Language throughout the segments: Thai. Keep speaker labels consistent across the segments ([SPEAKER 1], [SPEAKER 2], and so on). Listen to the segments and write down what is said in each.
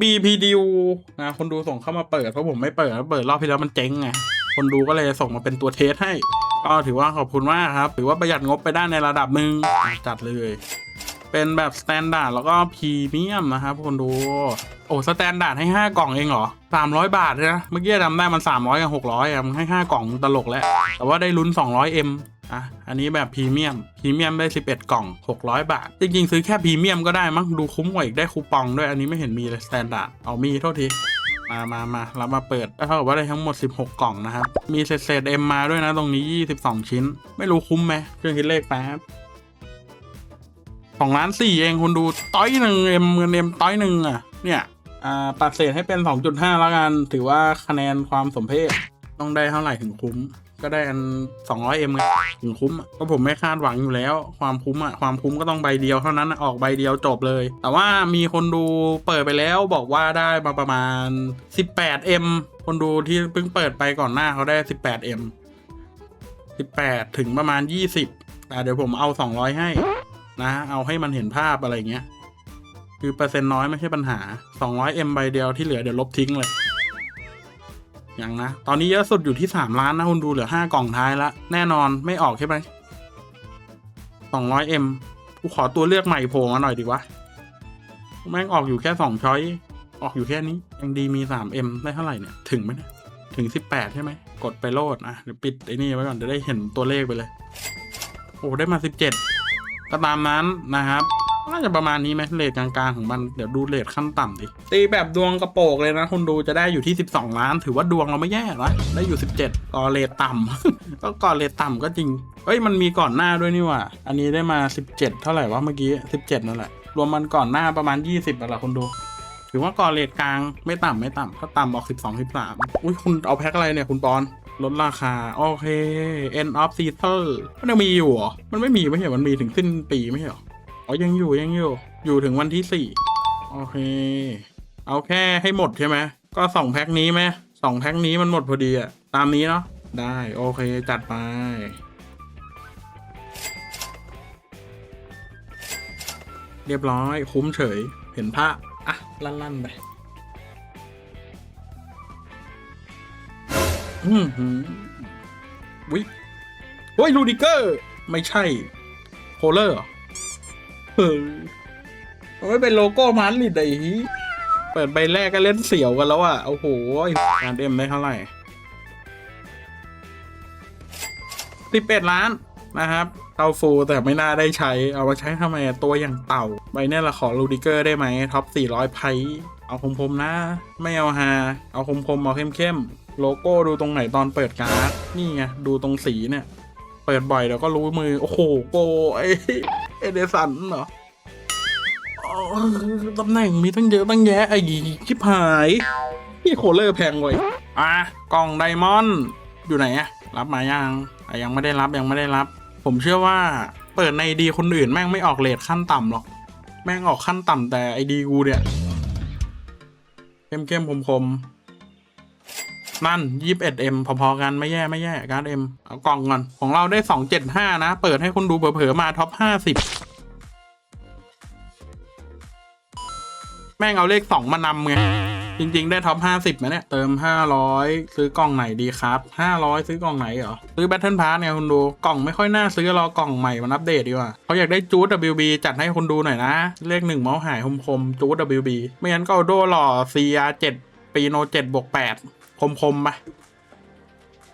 [SPEAKER 1] BPDU นะคนดูส่งเข้ามาเปิดเพราะผมไม่เปิดเปิดรอบที่แล้วมันเจ๊งไงคนดูก็เลยส่งมาเป็นตัวเทสให้ก็ถือว่าขอบคุณมากครับ ถือว่าประหยัดงบไปได้ในระดับหนึ่งจัดเลย เป็นแบบสแตนดาร์ดแล้วก็พรีเมียมนะครับคนดูโอ้สแตนดาร์ดให้ 5 กล่องเองเหรอ 300 บาทนะเมื่อกี้จำได้มัน 300 กับ 600อะมันให้ 5 กล่องตลกแล้ว แต่ว่าได้ลุ้น 200M อะ อันนี้แบบพรีเมียม พรีเมียมได้ 11 กล่อง 600 บาท จริง ๆ ซื้อแค่พรีเมียมก็ได้มั้ง ดูคุ้มกว่าอีกได้คูปองด้วย อันนี้ไม่เห็นมีเลยสแตนดาร์ด เอามีโทษที มามามาเรามาเปิดก็เท่ากับว่าได้ทั้งหมด 16 กล่องนะครับ มีเศษเศษเอ็มมาด้วยนะ ตรงนี้ 22 ชิ้น ไม่รู้คุ้มไหมเครื่องคิดเลขแป๊บสองล้านสี่เองคุณดูต้อยหนึ่งเอ็มเงินเอ็มต้อยหนึ่งอะ เนี่ย อ่าตัดเศษให้เป็น 2.5 แล้วกัน ถือว่าคะแนนความสมเพศต้องได้เท่าไหร่ถึงคุ้ม ก็ได้อัน 200M ไงถึงคุ้มก็ผมไม่คาดหวังอยู่แล้ว ความคุ้มอะความคุ้มก็ต้องใบเดียวเท่านั้นออกใบเดียวจบเลย แต่ว่ามีคนดูเปิดไปแล้วบอกว่าได้มาประมาณ 18M คนดูที่เพิ่งเปิดไปก่อนหน้าเขาได้ 18M 18 ถึงประมาณ 20แต่เดี๋ยวผมเอา 200 ให้นะ เอาให้มันเห็นภาพอะไรเงี้ย คือเปอร์เซ็นต์น้อยไม่ใช่ปัญหา 200M ใบเดียวที่เหลือเดี๋ยวลบทิ้งเลย ย่างนะ ตอนนี้เยอะสุดอยู่ที่ 3 ล้านนะคุณดูเหลือ 5 กล่องท้ายละแน่นอนไม่ออกใช่ไหม 200M กูขอตัวเลือกใหม่โผล่มาหน่อยดีวะ แม่งออกอยู่แค่2ช้อยออกอยู่แค่นี้ ยังดีมี 3M ได้เท่าไหร่เนี่ย ถึงไหมเนี่ยถึง 18 ใช่ไหม กดไปโลดอะเดี๋ยวปิดไอ้นี่ไว้ก่อนจะได้เห็นตัวเลขไปเลย โอ้ได้มา 17 ก็ตามนั้นนะครับ น่าจะประมาณนี้ไหมเลทกลางๆของมันเดี๋ยวดูเลทขั้นต่ำดิตีแบบดวงกระโปกเลยนะคุณดูจะได้อยู่ที่ 12 ล้าน ถือว่าดวงเราไม่แย่นะได้อยู่ 17ก่อเลทต่ำ ก็ก่อเลทต่ำก็จริงเอ้ยมันมีก่อนหน้าด้วยนี่ว่าอันนี้ได้มา 17 เท่าไหร่วะเมื่อกี้ 17 นั่นแหละ รวมมันก่อนหน้าประมาณ 20อะละคุณดูถือว่าก่อเลทกลางไม่ต่ำไม่ต่ำถ้าต่ำออก 12 13อุ้ยคุณเอาแพ็คอะไรเนี่ยคุณปอนลดราคา โอเค end of season มันยังมีอยู่เหรอ มันไม่มีไม่ใช่เหรอมันมีถึงสิ้นปีไม่ใช่เหรอ อ๋อยังอยู่ยังอยู่ อยู่ถึงวันที่สี่โอเค เอาแค่ให้หมดใช่ไหมก็สองแพ็คนี้ไหมสองแพ็คนี้มันหมดพอดีอะตามนี้เนาะได้โอเคจัดไปเรียบร้อยคุ้มเฉย เห็นผ้าอะ ลั่นๆไปอืมหืมวิเฮ้ยลูดิเกอร์ ไม่ใช่ โคเลอร์ มันไม่เป็นโลโก้มันลิดไอ้ฮีเปิดใบแรกก็เล่นเสียวกันแล้วอะโอ้โหงานเอ็มได้เท่าไหร่สิบเอ็ดล้านนะครับเตาฟูแต่ไม่น่าได้ใช้ เอามาใช้ทำไมตัวอย่างเต่าใบเนี้ยละขอลูดิเกอร์ได้ไหมท็อปสี่ร้อยไพเอาคมๆนะ ไม่เอาฮาเอาคมๆเอาเข้มๆโลโก้ดูตรงไหนตอนเปิดการ์ด นี่ไง ดูตรงสีเนี่ย เปิดบ่อยเดี๋ยวก็รู้มือ โอ้โหโกไอ เอเดสันเหรอตำแหน่งมีตั้งเยอะตั้งแยะไอ้ชิบหายพี่โคเลอร์แพงไว้ยอะกล่องไดมอนด์อยู่ไหนอะรับมายังอะยังไม่ได้รับยังไม่ได้รับ ผมเชื่อว่าเปิดในดีคนอื่นแม่งไม่ออกเลทขั้นต่ำหรอก แม่งออกขั้นต่ำแต่ไอดีกูเนี่ยเข้มเข้มคมคมๆ นั่นยี่สิบเอ็ดเอ็มพอๆกันไม่แย่ไม่แย่การ์ดเอ็มเอากล่องก่อน ของเราได้สองเจ็ดห้านะ เปิดให้คนดูเผลอๆมาท็อปห้าสิบแม่งเอาเลขสองมานำไง จริง ๆ ได้ท็อปห้าสิบนะเนี่ย เติมห้าร้อยซื้อกล่องไหนดีครับห้าร้อยซื้อกล่องไหนเหรอ ซื้อแบทเทิลพาร์เนี่ยคุณดู กล่องไม่ค่อยน่าซื้อรอกล่องใหม่มันอัปเดตดีกว่าเขาอยากได้จูด WB จัดให้คนดูหน่อยนะ เลขหนึ่งเมาส์หายคมๆจูด WB ไม่งั้นก็เอาโดหล่อ CR 7 ปีโน7บวก8 คมๆไป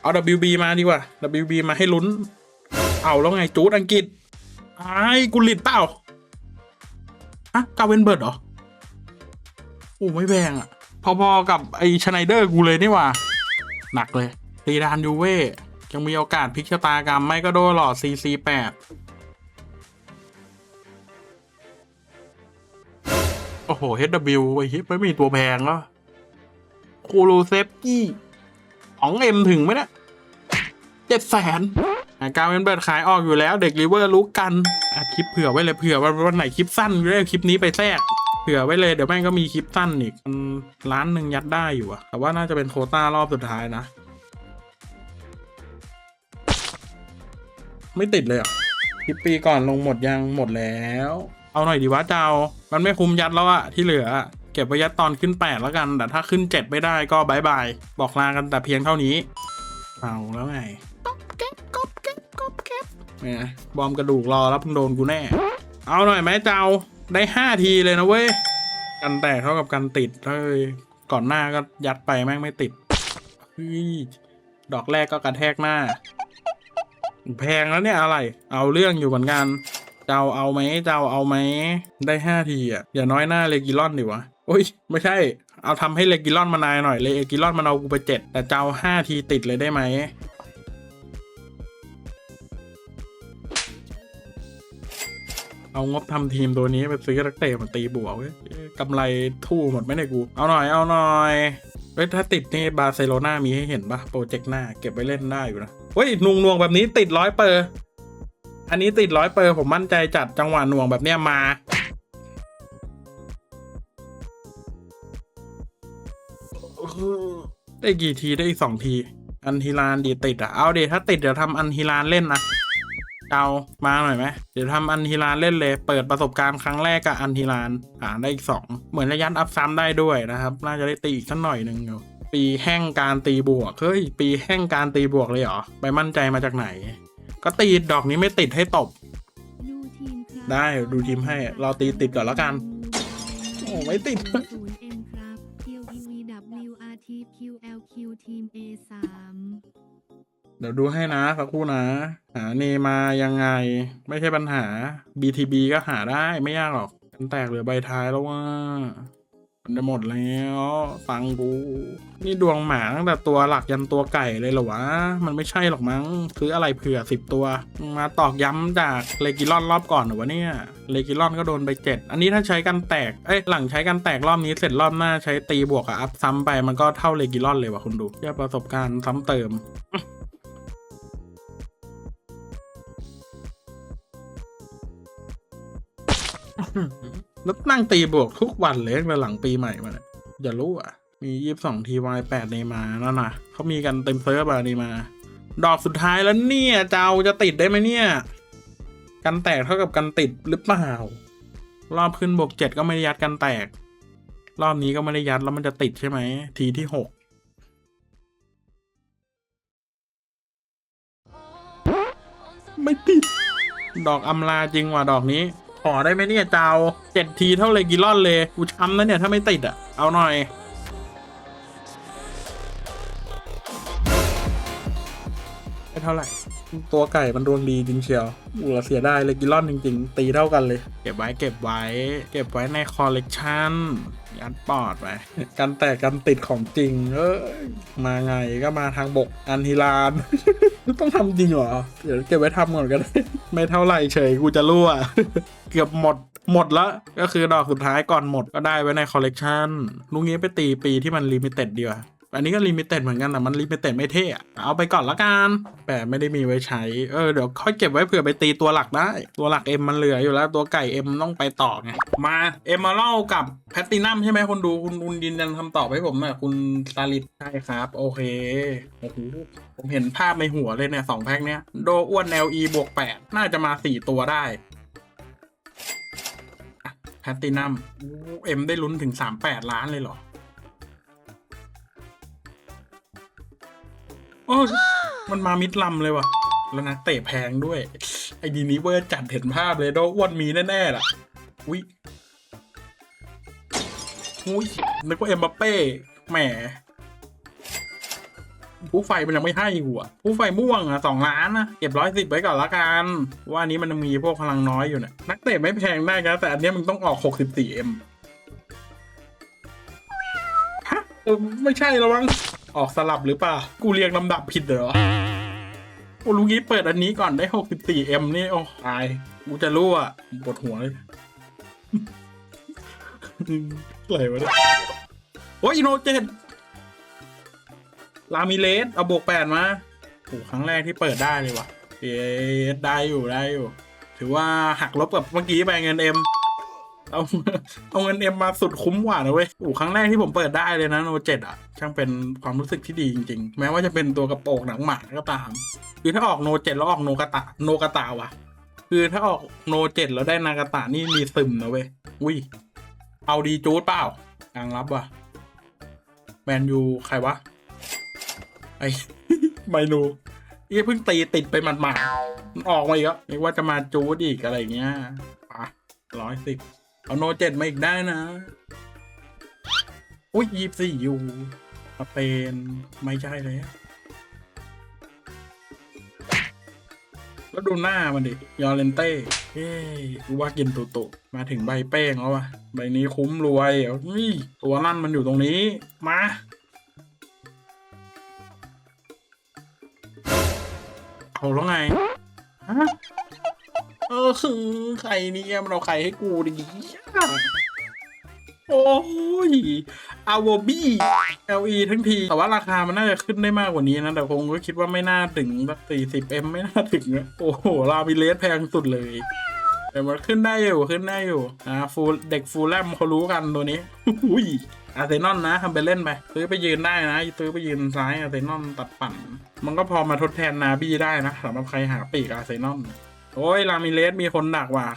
[SPEAKER 1] เอา WB มาดีกว่า WB มาให้ลุ้น เอาแล้วไงจูดอังกฤษไอ้กุลิตเปล่าฮะกาเวนเบิร์ดเหรอ โอ้ไม่แพงอะพอๆกับไอชไนเดอร์กูเลยนี่ว่า หนักเลยตีดานยูเว่ยังมีโอกาสพลิกชะตากรรมไม่ก็โดนหลอด CC8 โอ้โห HW ไอ้ฮิปไม่มีตัวแพงแล้ว คูรูเซฟกี้ของเอ็มถึงไหมเนี่ยเจ็ดแสนการเป็นเบิร์ดขายออกอยู่แล้ว เด็กรีเวอร์รู้กันอัดคลิปเผื่อไว้เลยเผื่อวันวันไหนคลิปสั้นก็ได้คลิปนี้ไปแทรกเผื่อไว้เลยเดี๋ยวแม่งก็มีคลิปสั้นอีกมันล้านหนึ่งยัดได้อยู่อะแต่ว่าน่าจะเป็นโคต้ารอบสุดท้ายนะ ไม่ติดเลยอะคลิปปีก่อนลงหมดยังหมดแล้ว เอาหน่อยดีวะเจ้ามันไม่คุมยัดแล้วอะที่เหลือ เก็บไว้ยัดตอนขึ้นแปดแล้วกัน แต่ถ้าขึ้นเจ็ดไม่ได้ก็บายบาย บอกลากันแต่เพียงเท่านี้ เอาแล้วไงก๊อบแก๊บก๊อบแก๊บก๊อบแก๊บเนี่ยบอมกระดูกรอแล้วพึ่งโดนกูแน่ เอาหน่อยไหมเจ้าได้ห้าทีเลยนะเว้ย กันแตกเท่ากับกันติดเฮ้ยก่อนหน้าก็ยัดไปแม่งไม่ติดเฮ้ยดอกแรกก็กระแทกหน้า แพงแล้วเนี่ยอะไร เอาเรื่องอยู่เหมือนกัน เจ้าเอาไหมเจ้าเอาไหม ได้ห้าทีอะ อย่าน้อยหน้าเลกิลอนดิวะโอ้ย ไม่ใช่ เอาทำให้เลกิลอนมานายหน่อย เลกิลอนมันเอากูไปเจ็ดแต่เจ้าห้าทีติดเลยได้ไหมเอางบทำทีมตัวนี้ไปซื้อนักเตะมาตีบวกกำไรทู่หมดไหมเนี่ยกู เอาหน่อย เอาหน่อยเฮ้ยถ้าติดนี่บาร์เซโลนามีให้เห็นปะโปรเจกต์หน้าเก็บไว้เล่นได้อยู่นะ เฮ้ยนวงนวงแบบนี้ติดร้อยเปอร์ อันนี้ติดร้อยเปอร์ผมมั่นใจจัดจังหวะหน่วงแบบเนี้ยมา ได้กี่ทีได้อีกสองที อันฮิลานดีติดอะ เอาเดถ้าติดเดี๋ยวทำอันฮิลานเล่นนะเอามาหน่อยไหมเดี๋ยวทำอันฮิลานเล่นเลย เปิดประสบการณ์ครั้งแรกกับอันฮิลานอ่าได้อีกสองเหมือนระยันอัพซ้ำได้ด้วยนะครับ น่าจะได้ตีอีกสักหน่อยหนึ่งอยู่ปีแห่งการตีบวก เฮ้ย ปีแห่งการตีบวกเลยเหรอ ไปมั่นใจมาจากไหน ก็ตีดอกนี้ไม่ติดให้ตบ
[SPEAKER 2] ดูทีมครับ
[SPEAKER 1] ได้ดูทีมให้ เราตีติดก่อนแล้วกัน โอ้ ไม่ติด
[SPEAKER 2] ศูนย์เอ็มครับ Q E V W R T Q L Q ทีม A สาม
[SPEAKER 1] เดี๋ยวดูให้นะสักครู่นะ หาเนมายังไง ไม่ใช่ปัญหา BTB ก็หาได้ไม่ยากหรอก กันแตกเหลือใบท้ายแล้วว่า มันจะหมดแล้วฟังกู นี่ดวงหมาตั้งแต่ตัวหลักยันตัวไก่เลยเหรอวะ มันไม่ใช่หรอกมั้งซื้ออะไรเผื่อสิบตัว มาตอกย้ำจากเลกิลอนรอบก่อนเหรอวะเนี่ยเลกิลอนก็โดนไปเจ็ดอันนี้ถ้าใช้กันแตกเอ้ยหลังใช้กันแตกรอบนี้เสร็จรอบหน้าใช้ตีบวกกับอัพซ้ำไปมันก็เท่าเลกิลอนเลยว่ะคุณดูเทียประสบการณ์ซ้ำเติม แล้วนั่งตีบวกทุกวันเลยตั้งแต่หลังปีใหม่มาเนี่ยอย่ารู้อะ มียี่สิบสองทีวายแปดในมานั่นนะเขามีกันเต็มเซิร์ฟอะนี่มา ดอกสุดท้ายแล้วเนี่ย เจ้าจะติดได้ไหมเนี่ย กันแตกเท่ากับกันติดหรือเปล่า รอบขึ้นบวกเจ็ดก็ไม่ได้ยัดกันแตก รอบนี้ก็ไม่ได้ยัดแล้วมันจะติดใช่ไหม ทีที่หกไม่ติด ดอกอำลาจริงว่ะดอกนี้ อได้ไหมเนี่ยเจ้าเจ็ดทีเท่าเลยกิลอนเลย กูช้ำนะเนี่ย ถ้าไม่ติดอะ เอาหน่อย ไม่เท่าไหร่ ตัวไก่มันดวงดีจริงเชียวอูเราเสียได้เลยกิลอนจริง ๆ ตีเท่ากันเลย เก็บไว้เก็บไว้ เก็บไว้ในคอลเลกชันยัดปอดไปกันแตกกันติดของจริง เอ้ยมาไงก็มาทางบกอันฮิลาน ต้องทำจริงเหรอ เดี๋ยวเก็บไว้ทำก่อนก็ได้ ไม่เท่าไหร่เฉยกูจะรั่ว เกือบหมดหมดแล้วก็คือดอกสุดท้ายก่อนหมดก็ได้ไว้ในคอลเลกชันลุงนี้ไปตีปีที่มันลิมิเต็ดดีกว่า อันนี้ก็ลิมิเต็ดเหมือนกันแต่มันลิมิเต็ดไม่เท่อะเอาไปก่อนละกันแต่ไม่ได้มีไว้ใช้ เออเดี๋ยวค่อยเก็บไว้เผื่อไปตีตัวหลักได้ ตัวหลักเอ็มมันเหลืออยู่แล้วตัวไก่เอ็มต้องไปต่อไง มาเอ็มมาเล่ากับแพตตินัมใช่ไหมคนดูคุณคุณยืนยันคำตอบให้ผมหน่อยคุณซาลิดใช่ครับ โอเคโอ้โหผมเห็นภาพในหัวเลยเนี่ยสองแพ็คเนี้ยโดอ้วน LE บวกแปดน่าจะมาสี่ตัวได้แพตตินัมเอ็มได้ลุ้นถึงสามแปดล้านเลยเหรอ โอ้มันมามิดลำเลยว่ะ แล้วนักเตะแพงด้วย ไอ้ดีนี้เวอร์จัดเห็นภาพเลยโดอ้วนมีแน่ๆล่ะ อุ้ยอุ้ยนึกว่าเอ็มบัปเป้ แหม ผู้ไฟมันยังไม่ให้หัวผู้ไฟม่วงอะสองล้านนะเก็บร้อยสิบไว้ก่อนละกัน ว่าอันนี้มันมีพวกพลังน้อยอยู่เนี่ยนักเตะไม่แพงได้นะแต่อันนี้มึงต้องออกหกสิบสี่เอ็มฮะไม่ใช่แล้วมั้ง ออกสลับหรือเปล่า กูเรียงลำดับผิดเหรอโอ้ลุงนี้เปิดอันนี้ก่อนได้ 64M นี่ โอ้ตาย กูจะรู้อะปวดหัวเลยอะไรวะเนี่ยโอ้ยอินโนเจนลามิเลสเอาบวกแปดมาโอ้ครั้งแรกที่เปิดได้เลยว่ะเอ๊ะได้อยู่ได้อยู่ ถือว่าหักลบกับเมื่อกี้ไปเงินเอ็ม เอาเอาเงินเอ็มมาสุดคุ้มกว่านะเว้ยโอ้ครั้งแรกที่ผมเปิดได้เลยนะโนเจ็ดอะ ช่างเป็นความรู้สึกที่ดีจริงๆ แม้ว่าจะเป็นตัวกระโปรงหนังหมาก็ตาม คือถ้าออกโนเจ็ดแล้วออกโนกาตะโนกาตาว่ะคือถ้าออกโนเจ็ดแล้วได้นากาตะนี่มีซึมนะเว้ย อุ้ย เอาดีจูดเปล่ากลางรับว่ะ แมนยูใครวะ ไอ้ไมนูนี่เพิ่งตีติดไปหมาดๆมันออกมาอีกแล้วนึกว่าจะมาจูดอีกอะไรเงี้ยอะร้อยสิบ เอาโนเจ็ดมาอีกได้นะ อุ้ยยี่สี่อยู่สเปนไม่ใช่เลยแล้วดูหน้ามันดิ ยอเลนเต้เฮ้ยกูว่ากินตุตุมาถึงใบเป้งแล้ววะใบนี้คุ้มรวยเฮ้ยตัวนั่นมันอยู่ตรงนี้ มาเอาแล้วไง ฮะ เออคือใครเนี่ยมันเอาใครให้กูดิโอ้ยอาวบี้ LE ทั้งที แต่ว่าราคามันน่าจะขึ้นได้มากกว่านี้นะ แต่คงก็คิดว่าไม่น่าถึงสักสี่สิบเอ็มไม่น่าถึงนะโอ้โห ลาบิเลสแพงสุดเลย แต่มันขึ้นได้อยู่ ขึ้นได้อยู่อ่าฟูเด็กฟูลแลมเขารู้กันตัวนี้อุ้ยอาร์เซนอลนะทำไปเล่นไปซื้อไปยืนได้นะซื้อไปยืนซ้ายอาร์เซนอลตัดปั่น มันก็พอมาทดแทนนาบี้ได้นะสำหรับใครหาปีกอาร์เซนอล โอ้ยลามิเลสมีคนหนักว่ะ